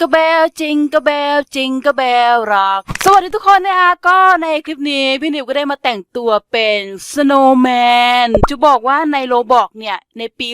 ก l ะเบลจิงก l ะเบลจิงก l ะเบลรัก สวัสดีทุกคนนะคะก็ในคลิปนี้พี่นิวก็ได้มาแต่งตัวเป็นสโนว์แมนจะบอกว่าในโรบอกเนี่ย ในปี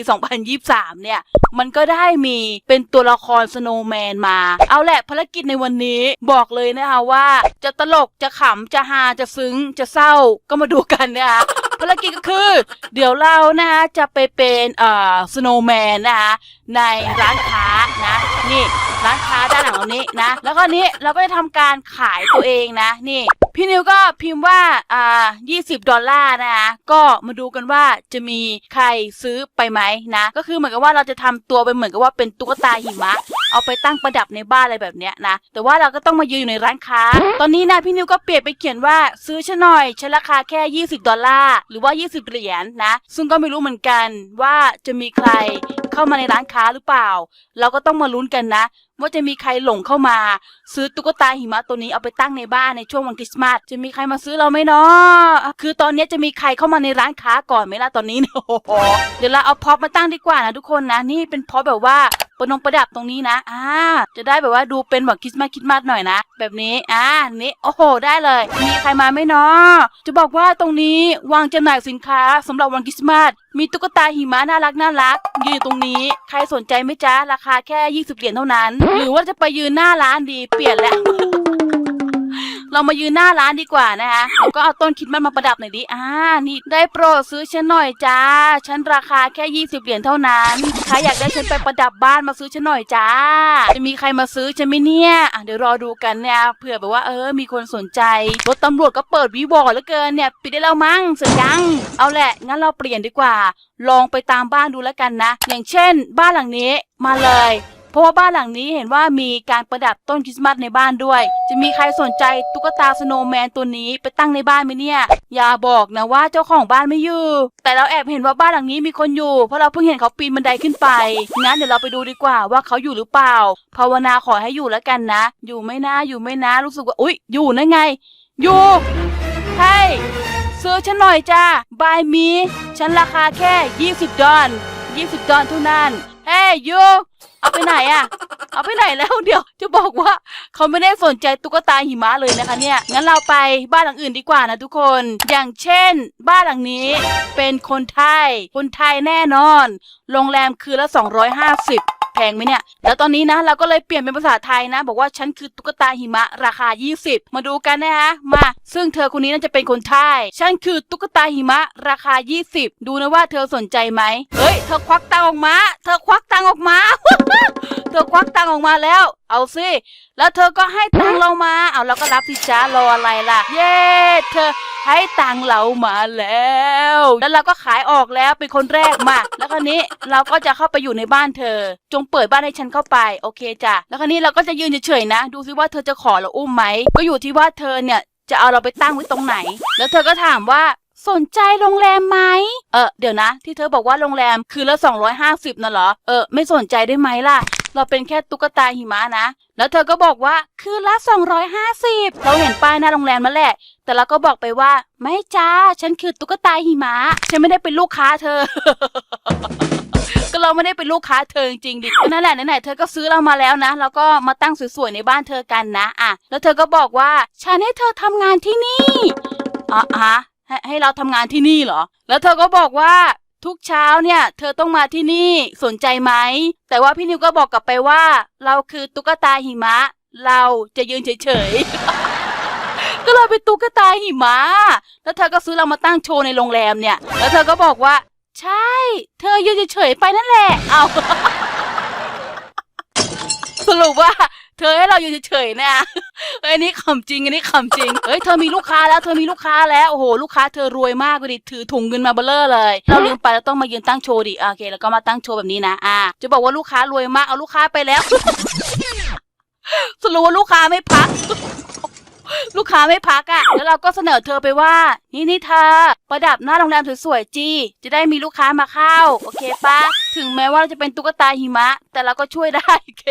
2023 เนี่ย มันก็ได้มีเป็นตัวละครสโนว์แมนมา เอาแหละภารกิจในวันนี้บอกเลยนะคะว่า จะตลกจะขำจะฮาจะซึ้งจะเศร้าก็มาดูกันนะคะภารกิจก็คือ เดี๋ยวเรานะคะจะไปเป็นเอ่อสโนว์แมนนะคะในร้านค้านะนี่ ร้านค้าด้านหลังตรงนี้นะ แล้วก็นี้เราก็จะทำการขายตัวเองนะนี่ พี่นิวก็พิมพ์ว่าอ่า20 ดอลลาร์นะคะก็มาดูกันว่าจะมีใครซื้อไปไหมนะ ก็คือเหมือนกับว่าเราจะทำตัวเป็นเหมือนกับว่าเป็นตุ๊กตาหิมะ เอาไปตั้งประดับในบ้านอะไรแบบเนี้ยนะ แต่ว่าเราก็ต้องมายืนอยู่ในร้านค้า ตอนนี้นะพี่นิวก็เปลี่ยนไปเขียนว่าซื้อฉันหน่อยฉันราคาแค่ 20 ดอลลาร์หรือว่า 20 เหรียญนะ ซึ่งก็ไม่รู้เหมือนกันว่าจะมีใคร เข้ามาในร้านค้าหรือเปล่า เราก็ต้องมาลุ้นกันนะ ว่าจะมีใครหลงเข้ามา ซื้อตุ๊กตาหิมะตัวนี้เอาไปตั้งในบ้านในช่วงวันคริสต์มาสจะมีใครมาซื้อเราไหมเนาะคือตอนนี้จะมีใครเข้ามาในร้านค้าก่อนไหมล่ะตอนนี้เนี่ยเดี๋ยวเราเอาพ็อปมาตั้งดีกว่านะทุกคนนะนี่เป็นพ็อปแบบว่า ประนงประดับตรงนี้นะ อ่า จะได้แบบว่าดูเป็นแบบคริสต์มาสคริสต์มาสหน่อยนะ แบบนี้ อ่า นี่ โอ้โห ได้เลย มีใครมาไหมเนาะจะบอกว่าตรงนี้วางจำหน่ายสินค้าสำหรับวันคริสต์มาส มีตุ๊กตาหิมะน่ารักน่ารัก ยืนตรงนี้ ใครสนใจไหมจ๊ะ ราคาแค่ 20เหรียญเท่านั้น หรือว่าจะไปยืนหน้าร้านดี เปลี่ยนแล้ว เรามายืนหน้าร้านดีกว่านะคะแล้วก็เอาต้นคิดมันมาประดับหน่อยดิอ่านี่ได้โปรดซื้อฉันหน่อยจ้า ฉันราคาแค่ 20 เหรียญเท่านั้นใครอยากได้ฉันไปประดับบ้านมาซื้อฉันหน่อยจ้า จะมีใครมาซื้อฉันไหมเนี่ยอะเดี๋ยวรอดูกันเนี่ยเผื่อแบบว่าเออมีคนสนใจรถตำรวจก็เปิดวีวอลเหลือเกินเนี่ยปิดได้แล้วมั้งเสร็จยัง เอาแหละงั้นเราเปลี่ยนดีกว่า ลองไปตามบ้านดูแล้วกันนะ อย่างเช่น บ้านหลังนี้มาเลย ราะว่าบ้านหลังนี้เห็นว่ามีการประดับต้นคริสต์มาสในบ้านด้วย จะมีใครสนใจตุ๊กตาสโนว์แมนตัวนี้ไปตั้งในบ้านไหมเนี่ย อย่าบอกนะว่าเจ้าของบ้านไม่อยู่ แต่เราแอบเห็นว่าบ้านหลังนี้มีคนอยู่ เพราะเราเพิ่งเห็นเขาปีนบันไดขึ้นไป งั้นเดี๋ยวเราไปดูดีกว่าว่าเขาอยู่หรือเปล่า ภาวนาขอให้อยู่แล้วกันนะ อยู่ไม่นะอยู่ไม่นะรู้สึกว่า อุ๊ย อยู่นั่นไง อยู่ใช่ซื้อฉันหน่อยจ้าบายมี ฉันราคาแค่ 20 ดอล20 ดอลเท่านั้น เฮ้ยยูเอาไปไหนอะเอาไปไหนแล้วเดี๋ยว จะบอกว่าเขาไม่ได้สนใจตุ๊กตาหิมะเลยนะคะเนี่ย งั้นเราไปบ้านหลังอื่นดีกว่านะทุกคน อย่างเช่น บ้านหลังนี้เป็นคนไทย คนไทยแน่นอน โรงแรมคืนละ 250 พงไหมเนี่ย แล้วตอนนี้นะเราก็เลยเปลี่ยนเป็นภาษาไทยนะ บอกว่าฉันคือตุ๊กตาหิมะราคา 20 มาดูกันนะคะมา ซึ่งเธอคนนี้น่าจะเป็นคนไทยฉันคือตุ๊กตาหิมะราคา 20 ดูนะว่าเธอสนใจไหมเฮ้ย เธอควักตังออกมา เธอควักตังออกมา ธอควักตังออกมาแล้ว เอาสิแล้วเธอก็ให้ตังเรามา เอาเราก็รับสิจ้ารออะไรล่ะ เย้เธอให้ตังเรามาแล้ว แล้วเราก็ขายออกแล้วเป็นคนแรกมา แล้วคราวนี้เราก็จะเข้าไปอยู่ในบ้านเธอ จงเปิดบ้านให้ฉันเข้าไปโอเคจ้ะแล้วคราวนี้เราก็จะยืนเฉยๆนะ ดูซิว่าเธอจะขอเราอุ้มไหมก็อยู่ที่ว่าเธอเนี่ยจะเอาเราไปตั้งไว้ตรงไหน แล้วเธอก็ถามว่าสนใจโรงแรมไหม เออ เดี๋ยวนะ ที่เธอบอกว่าโรงแรมคือละ250น่ะเหรอ เออ ไม่สนใจได้ไหมล่ะเราเป็นแค่ตุ๊กตาหิมะนะ แล้วเธอก็บอกว่าคือละ 250 เราเห็นป้ายหน้าโรงแรมมาแหละ แต่เราก็บอกไปว่า ไม่จ้า ฉันคือตุ๊กตาหิมะ ฉันไม่ได้เป็นลูกค้าเธอ ก็เราไม่ได้เป็นลูกค้าเธอจริงดินั่นแหละไหนๆเธอก็ซื้อเรามาแล้วนะ แล้วก็มาตั้งสวยๆในบ้านเธอกันนะ อะ แล้วเธอก็บอกว่า ฉันให้เธอทำงานที่นี่อ๋อฮะให้ให้เราทำงานที่นี่เหรอ แล้วเธอก็บอกว่า ทุกเช้าเนี่ย เธอต้องมาที่นี่สนใจไหม แต่ว่าพี่นิวก็บอกกลับไปว่า เราคือตุ๊กตาหิมะ เราจะยืนเฉยๆ ก็เลยเป็นตุ๊กตาหิมะ แล้วเธอก็ซื้อเรามาตั้งโชว์ในโรงแรมเนี่ย แล้วเธอก็บอกว่า ใช่ เธอยืนเฉยๆไปนั่นแหละ เอาสรุปว่า เธอให้เราอยู่เฉยๆนะเอ้ยนี่ขำจริงอันนี้ขำจริงเฮ้ยเธอมีลูกค้าแล้วเธอมีลูกค้าแล้วโอ้โหลูกค้าเธอรวยมากเลยดิถือถุงเงินมาเบลอเลย เราลืมไปเราต้องมายืนตั้งโชว์ดิโอเค แล้วก็มาตั้งโชว์แบบนี้นะอ่าจะบอกว่าลูกค้ารวยมากเอาลูกค้าไปแล้วสรุปว่าลูกค้าไม่พัก ลูกค้าไม่พักอะ่ะ แล้วเราก็เสนอเธอไปว่า นี่นี่เธอ ประดับหน้าโรงแรมสวยๆจีจะได้มีลูกค้ามาเข้า โอเคปะถึงแม้ว่าเราจะเป็นตุ๊กตาหิมะ แต่เราก็ช่วยได้โอเค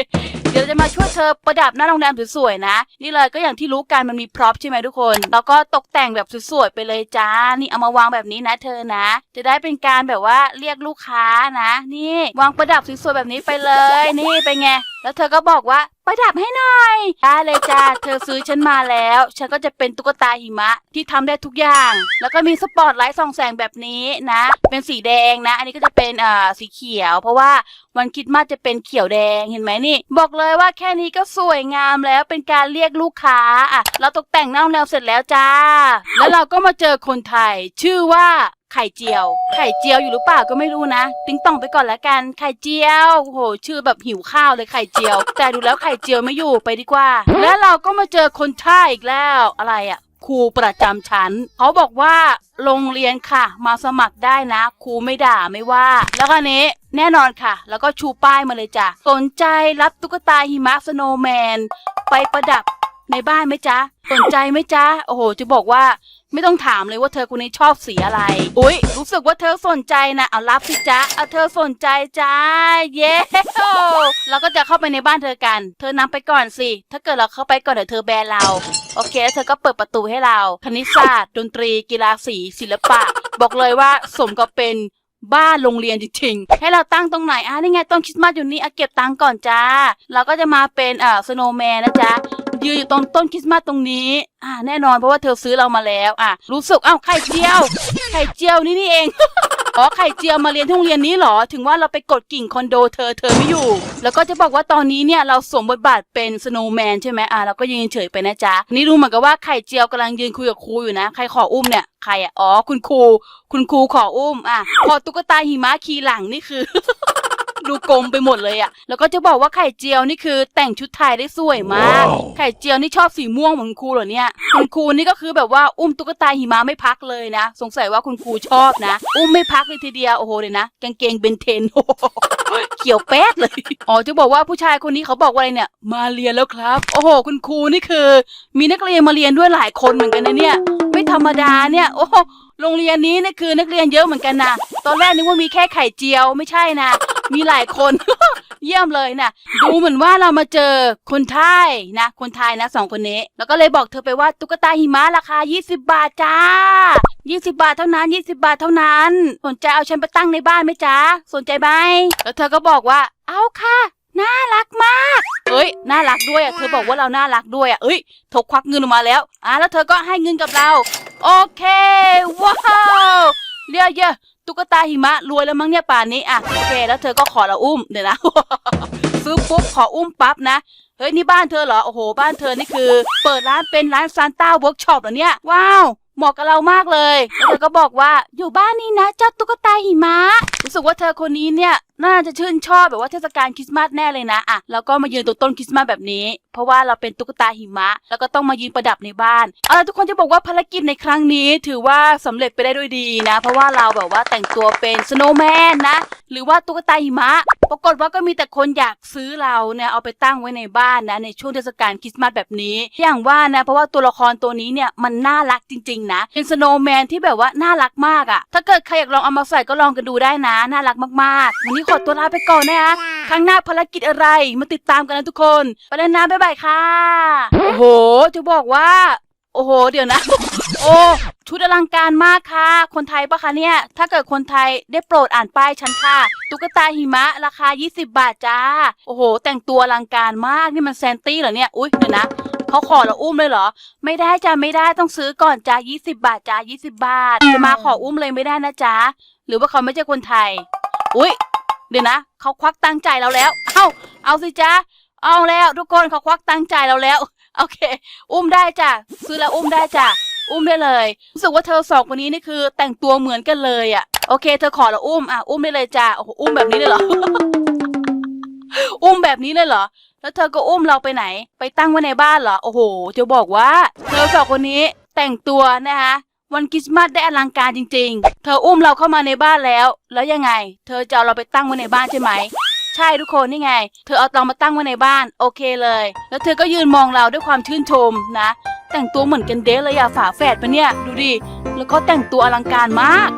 เดี๋ยวจะมาช่วยเธอประดับหน้าโรงแรมสวยๆนะ นี่เลยก็อย่างที่รู้กันมันมีพร็อพใช่ไหมทุกคน แล้วก็ตกแต่งแบบสวยๆไปเลยจ้า นี่เอามาวางแบบนี้นะเธอนะ จะได้เป็นการแบบว่าเรียกลูกค้านะ นี่วางประดับสวยๆแบบนี้ไปเลย นี่เป็นไง แล้วเธอก็บอกว่า ประดับให้หน่อยได้เลยจ้า เธอซื้อฉันมาแล้ว ฉันก็จะเป็นตุ๊กตาหิมะที่ทำได้ทุกอย่าง แล้วก็มีสปอตไลท์ส่องแสงแบบนี้นะ เป็นสีแดงนะ อันนี้ก็จะเป็นอ่าสีเขียว เพราะว่าวันคริดมาสจะเป็นเขียวแดงเห็นไหมนี่ บอกเลยว่าแค่นี้ก็สวยงามแล้วเป็นการเรียกลูกค้าอะเราตกแต่งหน้าโรงแรมเสร็จแล้วจ้า แล้วเราก็มาเจอคนไทย ชื่อว่าไข่เจียว ไข่เจียวอยู่หรือเปล่าก็ไม่รู้นะ ติ้งต้องไปก่อนละกัน ไข่เจียวโอ้โห ชื่อแบบหิวข้าวเลยไข่เจียว แต่ดูแล้วไข่เจียวไม่อยู่ไปดีกว่า แล้วเราก็มาเจอคนไทยอีกแล้ว อะไรอะครูประจำชั้นเขาบอกว่าโรงเรียนค่ะ มาสมัครได้นะ ครูไม่ด่าไม่ว่า แล้วก็อันนี้แน่นอนค่ะ แล้วก็ชูป้ายมาเลยจ้ะสนใจรับตุ๊กตาหิมะสโนว์แมน ไปประดับในบ้านไหมจ๊ะ สนใจไหมจ๊ะ โอ้โห จะบอกว่า ไม่ต้องถามเลยว่าเธอคนนี้ชอบสีอะไร อุ๊ย รู้สึกว่าเธอสนใจนะเอารับสิจ๊ะเอาเธอสนใจจ้า เย้เราก็จะเข้าไปในบ้านเธอกัน เธอนำไปก่อนสิ ถ้าเกิดเราเข้าไปก่อนเดี๋ยวเธอแบนเรา โอเคแล้วเธอก็เปิดประตูให้เรา คณิตศาสตร์ ดนตรี กีฬาสี ศิลปะ บอกเลยว่าสมกับเป็นบ้านโรงเรียนจริงๆ ให้เราตั้งตรงไหน อะนี่ไงต้นคริสต์มาสอยู่นี่อะเก็บตังค์ก่อนจ้า เราก็จะมาเป็นอ่าสโนว์แมนนะจ๊ะ ยืนอยู่ตรงต้นคริสต์มาสตรงนี้ อ่า แน่นอนเพราะว่าเธอซื้อเรามาแล้ว อะ รู้สึกอ้าวไข่เจียว ไข่เจียวนี่นี่เอง อ๋อไข่เจียวมาเรียนที่โรงเรียนนี้เหรอ ถึงว่าเราไปกดกิ่งคอนโดเธอเธอไม่อยู่ แล้วก็จะบอกว่าตอนนี้เนี่ยเราสวมบทบาทเป็นสโนว์แมนใช่ไหมอะเราก็ยืนเฉยไปนะจ๊ะ นี่รู้เหมือนกับว่าไข่เจียวกำลังยืนคุยกับครูอยู่นะ ใครขออุ้มเนี่ยใครอะ อ๋อคุณครู คุณครูขออุ้ม อะพอตุ๊กตาหิมะขี่หลังนี่คือ ดูกลมไปหมดเลยอะแล้วก็จะบอกว่าไข่เจียวนี่คือแต่งชุดไทยได้สวยมากว้าวไข่เจียวนี่ชอบสีม่วงเหมือนคุณครูเหรอเนี่ย คุณครูนี่ก็คือแบบว่าอุ้มตุ๊กตาหิมะไม่พักเลยนะ สงสัยว่าคุณครูชอบนะ อุ้มไม่พักเลยทีเดียวโอ้โหเลยนะกางเกงเบนเทนโอ้โหเขียวแป๊ดเลย อ๋อจะบอกว่าผู้ชายคนนี้เขาบอกว่าอะไรเนี่ย มาเรียนแล้วครับ โอ้โห คุณครูนี่คือ มีนักเรียนมาเรียนด้วยหลายคนเหมือนกันนะเนี่ย ไม่ธรรมดาเนี่ย โอ้ โรงเรียนนี้นี่คือนักเรียนเยอะเหมือนกันนะตอนแรกนึกว่ามีแค่ไข่เจียวไม่ใช่นะ มีหลายคน เยี่ยมเลยนะดูเหมือนว่าเรามาเจอคนไทยนะ คนไทยนะสองคนนี้ แล้วก็เลยบอกเธอไปว่าตุ๊กตาหิมะราคา 20 บาทจ้า 20 บาทเท่านั้น 20 บาทเท่านั้น สนใจเอาฉันไปตั้งในบ้านไหมจ๊ะสนใจไหมแล้วเธอก็บอกว่า เอาค่ะน่ารักมากเอ้ย น่ารักด้วยอะ เธอบอกว่าเราน่ารักด้วยอะ เอ้ยเธอควักเงินออกมาแล้ว อะ แล้วเธอก็ให้เงินกับเรา โอเค ว้าวเรียกเยอะ ตาหิมะรวยแล้วมั้งเนี่ยป่านนี้อะโอเค แล้วเธอก็ขอเราอุ้มเดี๋ยวนะ ซื้อปุ๊บขออุ้มปั๊บนะเฮ้ยนี่บ้านเธอเหรอโอ้โห บ้านเธอนี่คือ เปิดร้านเป็นร้านซานต้าเวิร์กช็อปเหรอเนี่ย ว้าวเหมาะกับเรามากเลย แล้วเธอก็บอกว่าอยู่บ้านนี้นะเจ้าตุ๊กตาหิมะ รู้สึกว่าเธอคนนี้เนี่ย น่าจะชื่นชอบแบบว่าเทศกาลคริสต์มาสแน่เลยนะอะแล้วก็มายืนตรงต้นคริสต์มาสแบบนี้ เพราะว่าเราเป็นตุ๊กตาหิมะ แล้วก็ต้องมายืนประดับในบ้านเอาล่ะทุกคนจะบอกว่าภารกิจในครั้งนี้ถือว่าสำเร็จไปได้ด้วยดีนะ เพราะว่าเราแบบว่าแต่งตัวเป็นสโนว์แมนนะ หรือว่าตุ๊กตาหิมะ ปรากฏว่าก็มีแต่คนอยากซื้อเราเนี่ยเอาไปตั้งไว้ในบ้านนะในช่วงเทศกาลคริสต์มาสแบบนี้อย่างว่านะเพราะว่าตัวละครตัวนี้เนี่ยมันน่ารักจริง ๆ นะเป็นสโนว์แมนที่แบบว่าน่ารักมากอะ่ะถ้าเกิดใครอยากลองเอามาใส่ก็ลองกันดูได้นะ น่ารักมากๆวันนี้ขอตัวลาไปก่อนนะคะครั้งหน้าภารกิจอะไรมาติดตามกันนะทุกคนไปแล้วนะบ๊ายบายค่ะ โอ้โห จะบอกว่า โอ้โห เดี๋ยวนะ โอ้ชุดอลังการมากค่ะ คนไทยปะคะเนี่ย ถ้าเกิดคนไทยได้โปรดอ่านป้ายฉันค่ะ ตุ๊กตาหิมะ ราคา 20 บาทจ้า โอ้โห แต่งตัวอลังการมาก นี่มันแซนตี้เหรอเนี่ย อุ๊ย เดี๋ยวนะ เขาขอเราอุ้มเลยเหรอ ไม่ได้จ้าไม่ได้ต้องซื้อก่อนจ้า20 บาทจ้า20 บาท จะมาขออุ้มเลยไม่ได้นะจ้าหรือว่าเขาไม่ใช่คนไทย อุ๊ย เดี๋ยวนะเขาควักตังค์จ่ายเราแล้ว เอ้าเอาสิจ้าเอาแล้วทุกคนเขาควักตังค์จ่ายเราแล้ว โอเค อุ้มได้จ้ะซื้อแล้วอุ้มได้จ้ะอุ้มได้เลยรู้สึกว่าเธอสองคนนี้นี่คือ แต่งตัวเหมือนกันเลยอะ่ะโอเค เธอขอเราอุ้มอะอุ้มได้เลยจ้ะโอ้โหอุ้มแบบนี้เลยเหรออุ้มแบบนี้เลยเหรอ แล้วเธอก็อุ้มเราไปไหน ไปตั้งไว้ในบ้านเหรอ โอ้โห จะบอกว่า เธอสองคนนี้แต่งตัวนะคะ วันคริสต์มาสได้อลังการจริง ๆ เธออุ้มเราเข้ามาในบ้านแล้ว แล้วยังไง เธอจะเอาเราไปตั้งไว้ในบ้านใช่ไหม ใช่ทุกคนนี่ไง เธอเอาเรามาตั้งไว้ในบ้าน โอเคเลย แล้วเธอก็ยืนมองเราด้วยความชื่นชมนะ แต่งตัวเหมือนกันเด้เลยอะฝาแฝดปะเนี่ย ดูดิ แล้วก็แต่งตัวอลังการมาก